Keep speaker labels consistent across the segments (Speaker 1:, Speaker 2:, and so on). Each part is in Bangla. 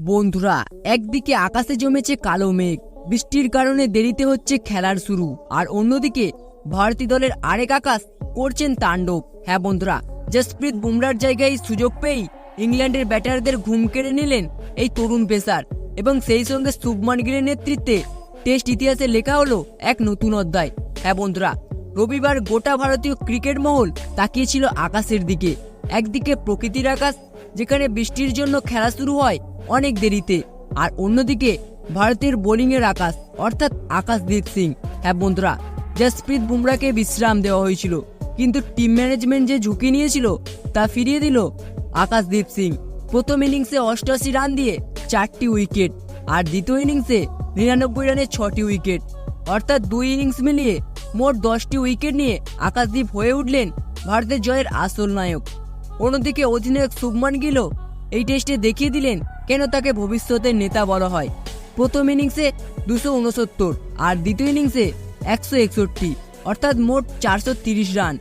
Speaker 1: বন্ধুরা, একদিকে আকাশে জমেছে কালো মেঘ, বৃষ্টির কারণে দেরিতে হচ্ছে খেলার শুরু। আর অন্যদিকে ভারতী দলের আরেক আকাশ করছেন তাণ্ডব। হ্যাঁ বন্ধুরা, জসপ্রীত বুমরার জায়গায় সুযোগ পেয়েই ইংল্যান্ডের ব্যাটারদের ঘুম কেড়ে নিলেন এই তরুণ পেসার। এবং সেই সঙ্গে শুভমান গিলের নেতৃত্বে টেস্ট ইতিহাসে লেখা হলো এক নতুন অধ্যায়। হ্যাঁ বন্ধুরা, রবিবার গোটা ভারতীয় ক্রিকেট মহল তাকিয়েছিল আকাশের দিকে। একদিকে প্রকৃতির আকাশ, যেখানে বৃষ্টির জন্য খেলা শুরু হয় অনেক দেরিতে। আর অন্যদিকে, ভারতের বোলিংয়ের আকাশ, অর্থাৎ আকাশদীপ সিং। হ্যাঁ বন্ধুরা, জসপ্রীত বুমরাকে বিশ্রাম দেওয়া হয়েছিল। কিন্তু টিম ম্যানেজমেন্ট যে ঝুঁকি নিয়েছিল, তা ফিরিয়ে দিল আকাশদীপ সিং। প্রথম ইনিংসে অষ্টআশি রান দিয়ে চারটি উইকেট, আর দ্বিতীয় ইনিংসে নিরানব্বই রানে ছটি উইকেট। অর্থাৎ দুই ইনিংস মিলিয়ে মোট দশটি উইকেট নিয়ে আকাশদীপ হয়ে উঠলেন ভারতের জয়ের আসল নায়ক। অন্যদিকে অধিনায়ক শুভমান গিলও এই টেস্টে দেখিয়ে দিলেন কেন তাকে ভবিষ্যতের নেতা বলা হয়। প্রথম ইনিংসে দুশো উনসত্তর আর দ্বিতীয় ইনিংসে একশো একষট্টি, অর্থাৎ মোট চারশো তিরিশ রান।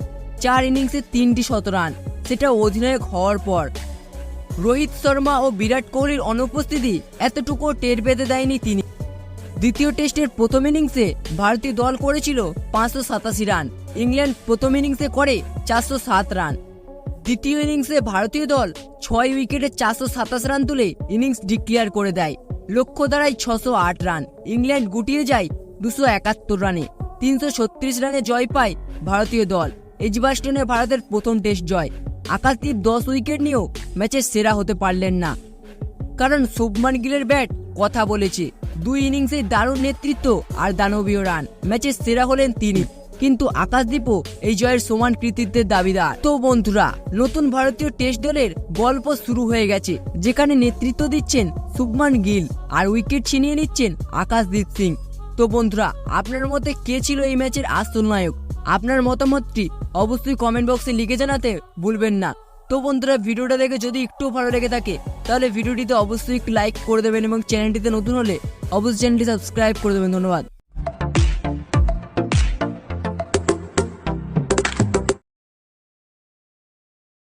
Speaker 1: চার ইনিংসে তিনটি শত রান, সেটা অধিনায়ক হওয়ার পর। রোহিত শর্মা ও বিরাট কোহলির অনুপস্থিতি এতটুকু টের পেতে দেয়নি তিনি। দ্বিতীয় টেস্টের প্রথম ইনিংসে ভারতীয় দল করেছিল পাঁচশো সাতাশি রান। ইংল্যান্ড প্রথম ইনিংসে করে চারশো সাত রান। দ্বিতীয় ইনিংসে ভারতীয় দল ছয় উইকেটে চারশো সাতাশ রান তুলে ইনিংস ডিক্লেয়ার করে দেয়। লক্ষ্য দাঁড়ায় ছশো আট রান। ইংল্যান্ড গুটিয়ে যায় দুশো একাত্তর রানে। তিনশো ছত্রিশ রানে জয় পায় ভারতীয় দল। এজবাস্টনে ভারতের প্রথম টেস্ট জয়। আকাশদীপ দশ উইকেট নিয়েও ম্যাচের সেরা হতে পারলেন না। কারণ শুভমান গিলের ব্যাট কথা বলেছে। দুই ইনিংসে দারুণ নেতৃত্ব আর দানবীয় রান। ম্যাচের সেরা হলেন তিনি। কিন্তু আকাশদীপও এই জয়ের সমান কৃতিত্বের দাবিদার। তো বন্ধুরা, নতুন ভারতীয় টেস্ট দলের গল্প শুরু হয়ে গেছে, যেখানে নেতৃত্ব দিচ্ছেন শুভমান গিল আর উইকেট ছিনিয়ে নিচ্ছেন আকাশদীপ সিং। তো বন্ধুরা, আপনার মতে কে ছিল এই ম্যাচের আসল নায়ক? আপনার মতামতটি অবশ্যই কমেন্ট বক্সে লিখে জানাতে ভুলবেন না। তো বন্ধুরা, ভিডিওটা দেখে যদি একটু ভালো লেগে থাকে, তাহলে ভিডিওটিতে অবশ্যই লাইক করে দেবেন এবং চ্যানেলটিতে নতুন হলে অবশ্যই চ্যানেলটি সাবস্ক্রাইব করে দেবেন। ধন্যবাদ।